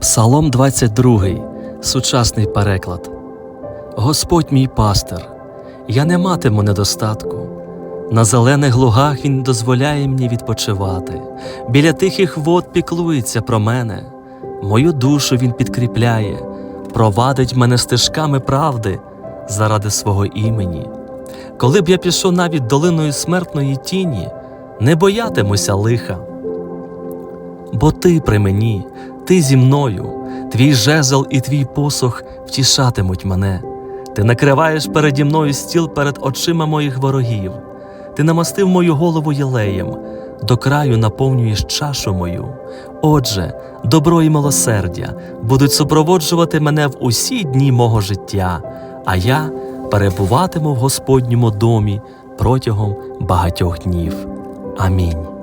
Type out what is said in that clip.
Псалом 22, сучасний переклад. Господь мій пастир, я не матиму недостатку. На зелених лугах Він дозволяє мені відпочивати, біля тихих вод піклується про мене, мою душу Він підкріпляє, провадить мене стежками правди заради свого імені. Коли б я пішов навіть долиною смертної тіні, не боятимуся лиха. Бо ти при мені, ти зі мною, твій жезл і твій посох втішатимуть мене. Ти накриваєш переді мною стіл перед очима моїх ворогів. Ти намастив мою голову єлеєм, до краю наповнюєш чашу мою. Отже, добро і милосердя будуть супроводжувати мене в усі дні мого життя, а я перебуватиму в Господньому домі протягом багатьох днів. Амінь.